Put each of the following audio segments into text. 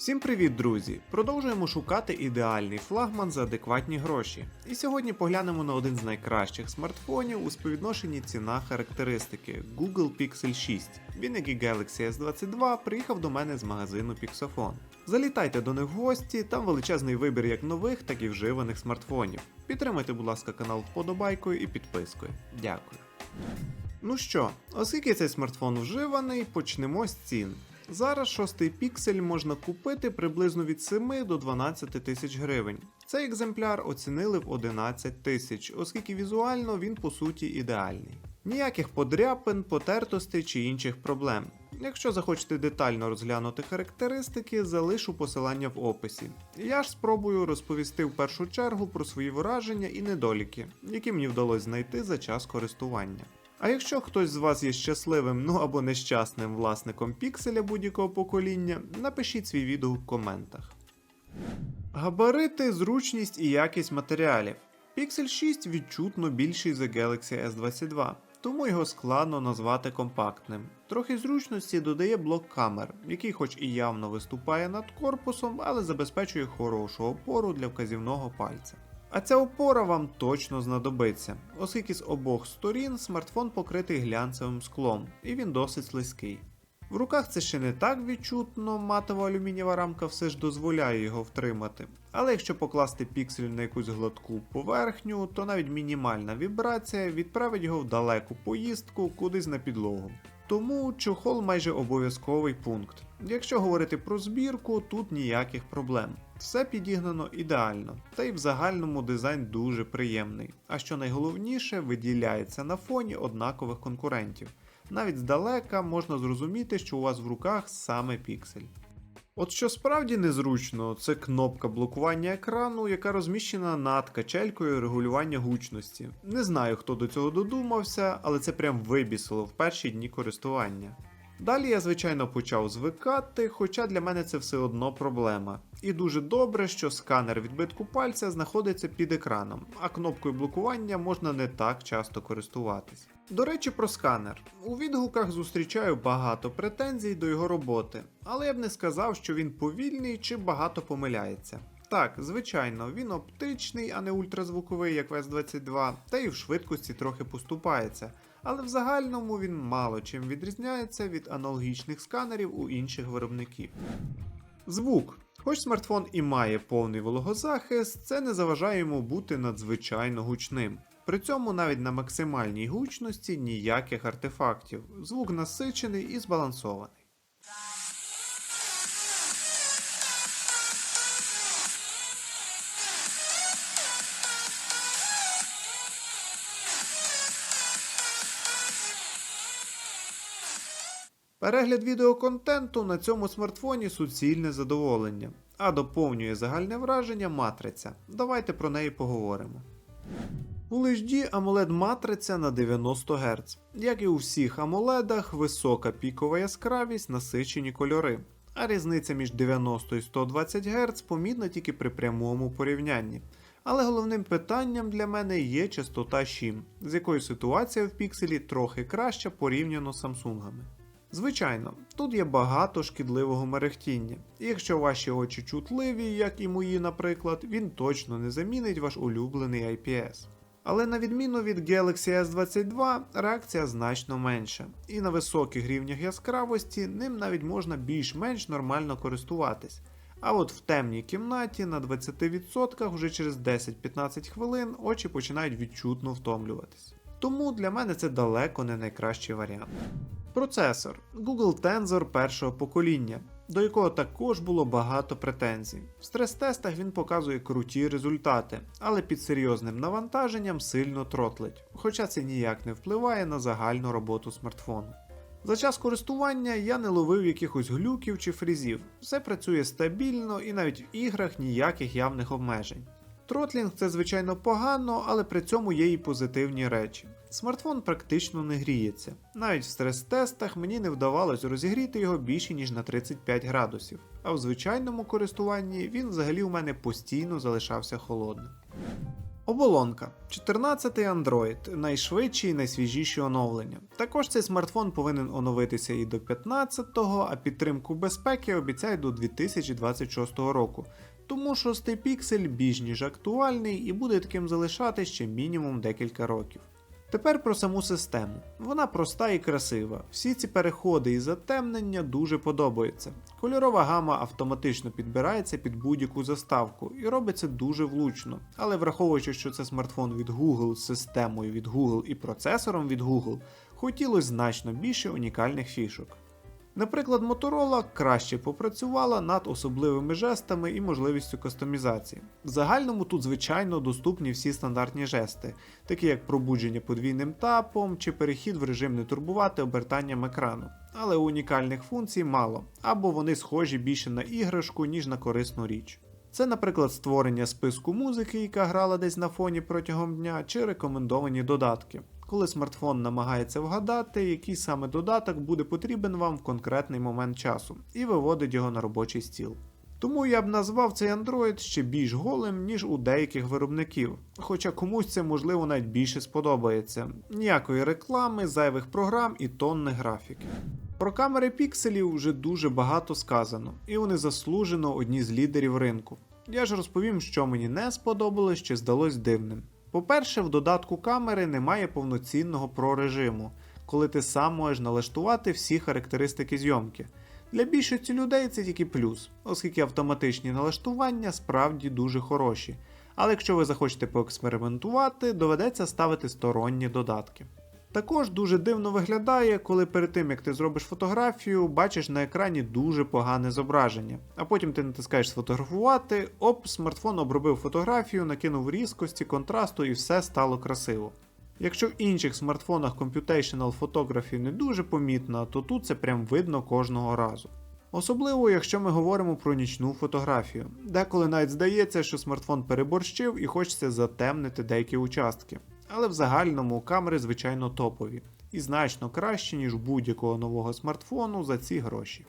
Всім привіт, друзі! Продовжуємо шукати ідеальний флагман за адекватні гроші. І сьогодні поглянемо на один з найкращих смартфонів у співвідношенні ціна характеристики Google Pixel 6. Він, як і Galaxy S22, приїхав до мене з магазину Pixofon. Залітайте до них в гості, там величезний вибір як нових, так і вживаних смартфонів. Підтримайте, будь ласка, канал вподобайкою і підпискою. Дякую. Ну що, оскільки цей смартфон вживаний, почнемо з цін. Зараз шостий піксель можна купити приблизно від 7 до 12 тисяч гривень. Цей екземпляр оцінили в 11 тисяч, оскільки візуально він по суті ідеальний. Ніяких подряпин, потертостей чи інших проблем. Якщо захочете детально розглянути характеристики, залишу посилання в описі. Я ж спробую розповісти в першу чергу про свої враження і недоліки, які мені вдалося знайти за час користування. А якщо хтось з вас є щасливим, ну або нещасним власником пікселя будь-якого покоління, напишіть свій відгук в коментах. Габарити, зручність і якість матеріалів. Pixel 6 відчутно більший за Galaxy S22, тому його складно назвати компактним. Трохи зручності додає блок камер, який хоч і явно виступає над корпусом, але забезпечує хорошу опору для вказівного пальця. А ця опора вам точно знадобиться, оскільки з обох сторін смартфон покритий глянцевим склом, і він досить слизький. В руках це ще не так відчутно, матова алюмінієва рамка все ж дозволяє його втримати. Але якщо покласти піксель на якусь гладку поверхню, то навіть мінімальна вібрація відправить його в далеку поїздку кудись на підлогу. Тому чохол майже обов'язковий пункт. Якщо говорити про збірку, тут ніяких проблем. Все підігнано ідеально, та й в загальному дизайн дуже приємний. А що найголовніше, виділяється на фоні однакових конкурентів. Навіть здалека можна зрозуміти, що у вас в руках саме піксель. От що справді незручно, це кнопка блокування екрану, яка розміщена над качелькою регулювання гучності. Не знаю, хто до цього додумався, але це прям вибісило в перші дні користування. Далі я, звичайно, почав звикати, хоча для мене це все одно проблема. І дуже добре, що сканер відбитку пальця знаходиться під екраном, а кнопкою блокування можна не так часто користуватись. До речі, про сканер. У відгуках зустрічаю багато претензій до його роботи, але я б не сказав, що він повільний чи багато помиляється. Так, звичайно, він оптичний, а не ультразвуковий, як в S22, та і в швидкості трохи поступається, але в загальному він мало чим відрізняється від аналогічних сканерів у інших виробників. Звук. Хоч смартфон і має повний вологозахист, це не заважає йому бути надзвичайно гучним. При цьому навіть на максимальній гучності ніяких артефактів. Звук насичений і збалансований. Перегляд відеоконтенту на цьому смартфоні суцільне задоволення, а доповнює загальне враження матриця. Давайте про неї поговоримо. Full HD AMOLED матриця на 90 Гц. Як і у всіх AMOLED, висока пікова яскравість, насичені кольори. А різниця між 90 і 120 Гц помітна тільки при прямому порівнянні. Але головним питанням для мене є частота щім, з якою ситуація в пікселі трохи краща порівняно з Samsung. Звичайно, тут є багато шкідливого мерехтіння, і якщо ваші очі чутливі, як і мої, наприклад, він точно не замінить ваш улюблений IPS. Але на відміну від Galaxy S22, реакція значно менша, і на високих рівнях яскравості ним навіть можна більш-менш нормально користуватись. А от в темній кімнаті на 20% вже через 10-15 хвилин очі починають відчутно втомлюватись. Тому для мене це далеко не найкращий варіант. Процесор Google Tensor першого покоління, до якого також було багато претензій. В стрес-тестах він показує круті результати, але під серйозним навантаженням сильно тротлить, хоча це ніяк не впливає на загальну роботу смартфону. За час користування я не ловив якихось глюків чи фрізів, все працює стабільно і навіть в іграх ніяких явних обмежень. Тротлінг це звичайно погано, але при цьому є і позитивні речі. Смартфон практично не гріється. Навіть в стрес-тестах мені не вдавалось розігріти його більше ніж на 35 градусів, а в звичайному користуванні він взагалі у мене постійно залишався холодним. Оболонка 14-й Android, найшвидші і найсвіжіші оновлення. Також цей смартфон повинен оновитися і до 15-го, а підтримку безпеки обіцяють до 2026 року. Тому шостий піксель більш ніж актуальний і буде таким залишати ще мінімум декілька років. Тепер про саму систему. Вона проста і красива. Всі ці переходи і затемнення дуже подобаються. Кольорова гама автоматично підбирається під будь-яку заставку і робиться дуже влучно. Але враховуючи, що це смартфон від Google з системою від Google і процесором від Google, хотілося значно більше унікальних фішок. Наприклад, Motorola краще попрацювала над особливими жестами і можливістю кастомізації. В загальному тут, звичайно, доступні всі стандартні жести, такі як пробудження подвійним тапом чи перехід в режим не турбувати обертанням екрану. Але унікальних функцій мало, або вони схожі більше на іграшку, ніж на корисну річ. Це, наприклад, створення списку музики, яка грала десь на фоні протягом дня, чи рекомендовані додатки коли смартфон намагається вгадати, який саме додаток буде потрібен вам в конкретний момент часу, і виводить його на робочий стіл. Тому я б назвав цей Android ще більш голим, ніж у деяких виробників, хоча комусь це можливо навіть більше сподобається. Ніякої реклами, зайвих програм і тонни графіки. Про камери пікселів вже дуже багато сказано, і вони заслужено одні з лідерів ринку. Я ж розповім, що мені не сподобалось чи здалось дивним. По-перше, в додатку камери немає повноцінного прорежиму, коли ти сам можеш налаштувати всі характеристики зйомки. Для більшості людей це тільки плюс, оскільки автоматичні налаштування справді дуже хороші. Але якщо ви захочете поекспериментувати, доведеться ставити сторонні додатки. Також дуже дивно виглядає, коли перед тим як ти зробиш фотографію, бачиш на екрані дуже погане зображення, а потім ти натискаєш сфотографувати, оп, смартфон обробив фотографію, накинув різкості, контрасту і все стало красиво. Якщо в інших смартфонах Computational Photography не дуже помітна, то тут це прям видно кожного разу. Особливо, якщо ми говоримо про нічну фотографію, деколи навіть здається, що смартфон переборщив і хочеться затемнити деякі участки але в загальному камери, звичайно, топові і значно кращі, ніж будь-якого нового смартфону за ці гроші.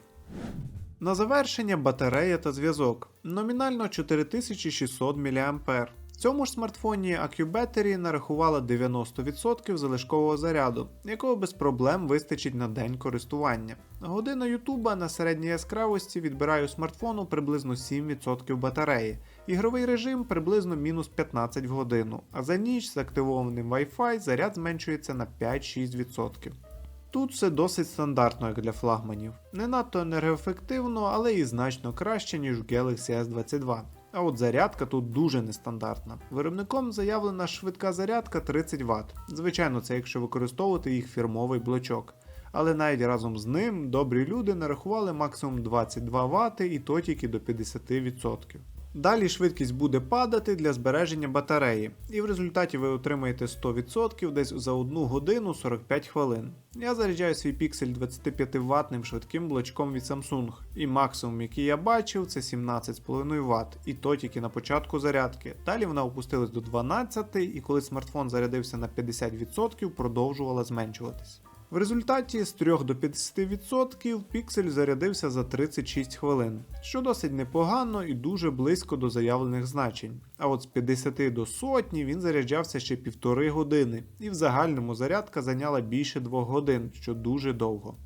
На завершення батарея та зв'язок. Номінально 4600 мА. В цьому ж смартфоні AccuBattery нарахувала 90% залишкового заряду, якого без проблем вистачить на день користування. Година Ютуба на середній яскравості відбирає у смартфону приблизно 7% батареї, ігровий режим приблизно мінус 15 в годину, а за ніч з активованим Wi-Fi заряд зменшується на 5-6%. Тут все досить стандартно, як для флагманів. Не надто енергоефективно, але і значно краще, ніж у Galaxy S22. А от зарядка тут дуже нестандартна. Виробником заявлена швидка зарядка 30 Вт. Звичайно, це якщо використовувати їх фірмовий блочок. Але навіть разом з ним добрі люди нарахували максимум 22 Вт і то тільки до 50%. Далі швидкість буде падати для збереження батареї, і в результаті ви отримаєте 100% десь за 1 годину 45 хвилин. Я заряджаю свій піксель 25 ватним швидким блочком від Samsung, і максимум, який я бачив, це 17,5 Вт, і то тільки на початку зарядки. Далі вона опустилась до 12, і коли смартфон зарядився на 50%, продовжувала зменшуватись. В результаті з 3 до 50% піксель зарядився за 36 хвилин, що досить непогано і дуже близько до заявлених значень. А от з 50 до сотні він заряджався ще півтори години, і в загальному зарядка зайняла більше 2 годин, що дуже довго.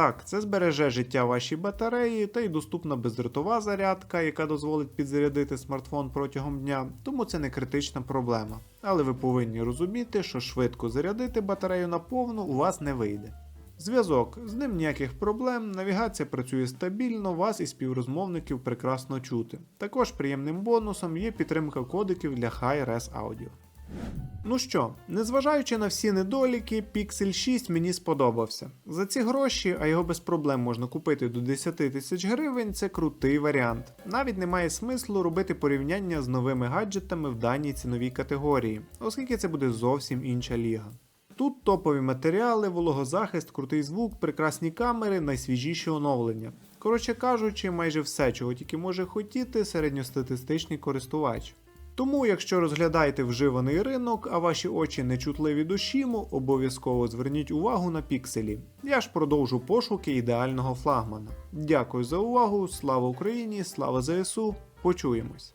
Так, це збереже життя вашій батареї та й доступна бездротова зарядка, яка дозволить підзарядити смартфон протягом дня, тому це не критична проблема. Але ви повинні розуміти, що швидко зарядити батарею на повну у вас не вийде. Зв'язок, з ним ніяких проблем, навігація працює стабільно, вас і співрозмовників прекрасно чути. Також приємним бонусом є підтримка кодиків для Hi-Res Audio. Ну що, незважаючи на всі недоліки, Pixel 6 мені сподобався. За ці гроші, а його без проблем можна купити до 10 тисяч гривень, це крутий варіант. Навіть немає смислу робити порівняння з новими гаджетами в даній ціновій категорії, оскільки це буде зовсім інша ліга. Тут топові матеріали, вологозахист, крутий звук, прекрасні камери, найсвіжіші оновлення. Коротше кажучи, майже все, чого тільки може хотіти середньостатистичний користувач. Тому, якщо розглядаєте вживаний ринок, а ваші очі нечутливі до шіму, обов'язково зверніть увагу на пікселі. Я ж продовжу пошуки ідеального флагмана. Дякую за увагу, слава Україні, слава ЗСУ, почуємось!